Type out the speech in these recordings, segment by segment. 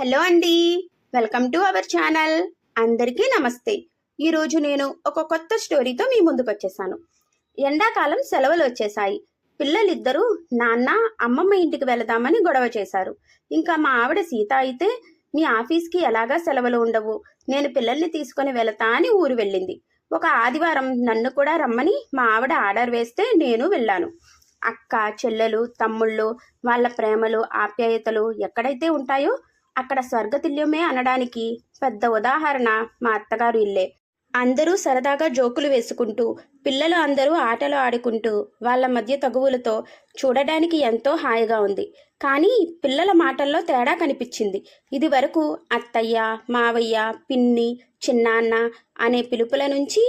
Hello అండి. Welcome to our channel. అందరికీ నమస్తే. ఈరోజు నేను ఒక కొత్త స్టోరీతో మీ ముందుకు వచ్చేసాను. ఎండాకాలం సెలవులు వచ్చేసాయి పిల్లలిద్దరూ నాన్న అమ్మమ్మ ఇంటికి వెళదామని గొడవ చేశారు. ఇంకా మా ఆవిడ సీత అయితే మీ ఆఫీస్కి ఎలాగా సెలవులు ఉండవు? నేను పిల్లల్ని తీసుకొని వెళతా అని ఊరు వెళ్ళింది. ఒక ఆదివారం నన్ను కూడా రమ్మని మా ఆవిడ ఆర్డర్ వేస్తే నేను వెళ్ళాను. అక్క చెల్లెలు తమ్ముళ్ళు వాళ్ళ ప్రేమలు ఆప్యాయతలు ఎక్కడైతే ఉంటాయో అక్కడ స్వర్గతుల్యమే అనడానికి పెద్ద ఉదాహరణ మా అత్తగారు ఇల్లే. అందరూ సరదాగా జోకులు వేసుకుంటూ పిల్లలు అందరూ ఆటలు ఆడుకుంటూ వాళ్ళ మధ్య తగువులతో చూడడానికి ఎంతో హాయిగా ఉంది. కానీ పిల్లల మాటల్లో తేడా కనిపించింది. ఇది వరకు అత్తయ్య మావయ్య పిన్ని చిన్నాన్న అనే పిలుపుల నుంచి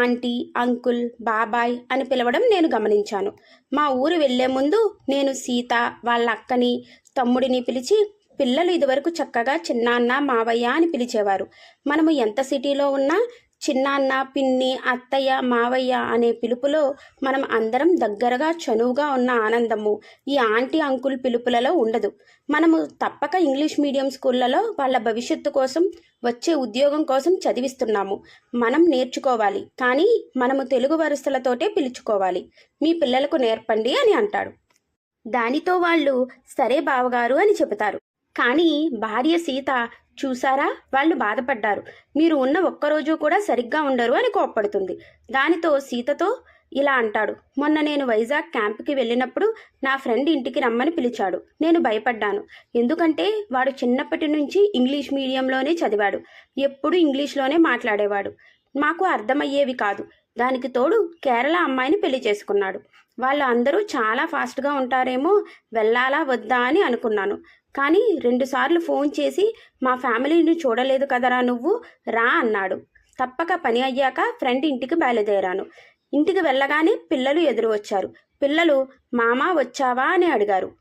ఆంటీ అంకుల్ బాబాయ్ అని పిలవడం నేను గమనించాను. మా ఊరు వెళ్ళే ముందు నేను సీత వాళ్ళ అక్కని తమ్ముడిని పిలిచి పిల్లలు ఇదివరకు చక్కగా చిన్నాన్న మావయ్య అని పిలిచేవారు. మనము ఎంత సిటీలో ఉన్నా చిన్నాన్న పిన్ని అత్తయ్య మావయ్య అనే పిలుపులో మనం అందరం దగ్గరగా చనువుగా ఉన్న ఆనందము ఈ ఆంటీ అంకుల్ పిలుపులలో ఉండదు. మనము తప్పక ఇంగ్లీష్ మీడియం స్కూళ్ళలో వాళ్ళ భవిష్యత్తు కోసం వచ్చే ఉద్యోగం కోసం చదివిస్తున్నాము. మనం నేర్చుకోవాలి. కానీ మనము తెలుగు వరుసలతోటే పిలుచుకోవాలి. మీ పిల్లలకు నేర్పండి అని అంటాడు. దానితో వాళ్ళు సరే బావగారు అని చెబుతారు. కానీ భార్య సీత చూసారా వాళ్ళు బాధపడ్డారు. మీరు ఉన్న ఒక్కరోజు కూడా సరిగ్గా ఉండరు అని కోప్పడుతుంది. దానితో సీతతో ఇలా అంటాడు. మొన్న నేను వైజాగ్ క్యాంప్కి వెళ్ళినప్పుడు నా ఫ్రెండ్ ఇంటికి రమ్మని పిలిచాడు. నేను భయపడ్డాను. ఎందుకంటే వాడు చిన్నప్పటి నుంచి ఇంగ్లీష్ మీడియంలోనే చదివాడు. ఎప్పుడు ఇంగ్లీష్లోనే మాట్లాడేవాడు. మాకు అర్థమయ్యేవి కాదు. దానికి తోడు కేరళ అమ్మాయిని పెళ్ళి చేసుకున్నాడు. వాళ్ళు అందరూ చాలా ఫాస్ట్గా ఉంటారేమో వెళ్ళాలా వద్దా అని అనుకున్నాను. కానీ రెండుసార్లు ఫోన్ చేసి మా ఫ్యామిలీని చూడలేదు కదరా నువ్వు? రా అన్నాడు. తప్పక పని అయ్యాక ఫ్రెండ్ ఇంటికి బయలుదేరాను. ఇంటికి వెళ్ళగానే పిల్లలు ఎదురు వచ్చారు. పిల్లలు మామా వచ్చావా? అని అడిగారు.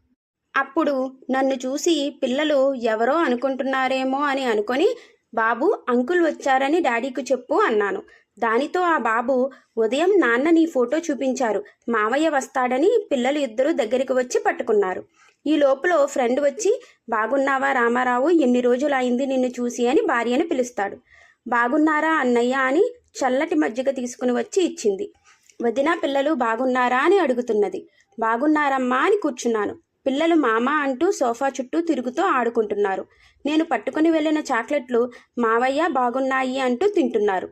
అప్పుడు నన్ను చూసి పిల్లలు ఎవరో అనుకుంటున్నారేమో అని అనుకొని బాబు అంకుల్ వచ్చారని డాడీకి చెప్పు అన్నాను. దానితో ఆ బాబు ఉదయం నాన్న నీ ఫోటో చూపించారు. మావయ్య వస్తాడని పిల్లలు ఇద్దరూ దగ్గరికి వచ్చి పట్టుకున్నారు. ఈ లోపల ఫ్రెండ్ వచ్చి బాగున్నావా రామారావు? ఎన్ని రోజులు అయింది నిన్ను చూసి? అని భార్యను పిలుస్తాడు. బాగున్నారా అన్నయ్య? అని చల్లటి మజ్జిగ తీసుకుని వచ్చి ఇచ్చింది. వదిన పిల్లలు బాగున్నారా? అని అడుగుతున్నది. బాగున్నారమ్మా అని కూర్చున్నాను. పిల్లలు మామ అంటూ సోఫా చుట్టూ తిరుగుతూ ఆడుకుంటున్నారు. నేను పట్టుకుని వెళ్ళిన చాక్లెట్లు మావయ్య బాగున్నాయి అంటూ తింటున్నారు.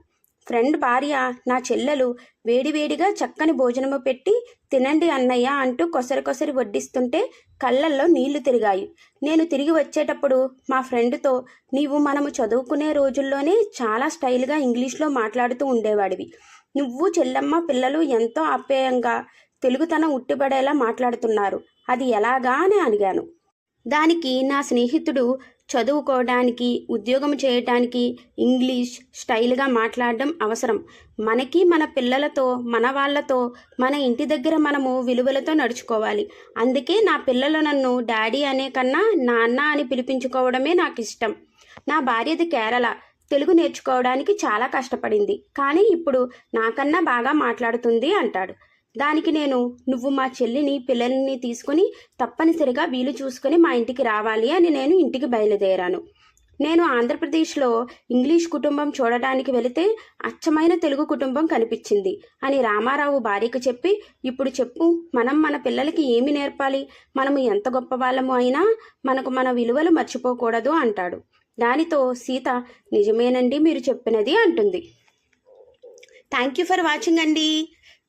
ఫ్రెండ్ భార్య నా చెల్లెలు వేడివేడిగా చక్కని భోజనము పెట్టి తినండి అన్నయ్య అంటూ కొసరి కొసరి వడ్డిస్తుంటే కళ్ళల్లో నీళ్ళు తిరిగాయి. నేను తిరిగి వచ్చేటప్పుడు మా ఫ్రెండ్తో నీవు మనము చదువుకునే రోజుల్లోనే చాలా స్టైల్గా ఇంగ్లీష్లో మాట్లాడుతూ ఉండేవాడివి. నువ్వు చెల్లమ్మ పిల్లలు ఎంతో ఆప్యాయంగా తెలుగుతనం ఉట్టిపడేలా మాట్లాడుతున్నారు. అది ఎలాగా అని అడిగాను. దానికి నా స్నేహితుడు చదువుకోవడానికి ఉద్యోగం చేయటానికి ఇంగ్లీష్ స్టైల్గా మాట్లాడడం అవసరం. మనకి మన పిల్లలతో మన వాళ్ళతో మన ఇంటి దగ్గర మనము విలువలతో నడుచుకోవాలి. అందుకే నా పిల్లలు నన్ను డాడీ అనే కన్నా నాన్న అని పిలిపించుకోవడమే నాకు ఇష్టం. నా భార్యది కేరళ. తెలుగు నేర్చుకోవడానికి చాలా కష్టపడింది. కానీ ఇప్పుడు నాకన్నా బాగా మాట్లాడుతుంది అంటాడు. దానికి నేను నువ్వు మా చెల్లిని పిల్లల్ని తీసుకుని తప్పనిసరిగా వీలు చూసుకుని మా ఇంటికి రావాలి అని నేను ఇంటికి బయలుదేరాను. నేను ఆంధ్రప్రదేశ్లో ఇంగ్లీష్ కుటుంబం చూడటానికి వెళితే అచ్చమైన తెలుగు కుటుంబం కనిపించింది అని రామారావు భార్యకు చెప్పి ఇప్పుడు చెప్పు మనం మన పిల్లలకి ఏమి నేర్పాలి? మనము ఎంత గొప్ప వాళ్ళము అయినా మనకు మన విలువలు మర్చిపోకూడదు అంటాడు. దానితో సీత నిజమేనండి మీరు చెప్పినది అంటుంది. థ్యాంక్ యూ ఫర్ వాచింగ్ అండి.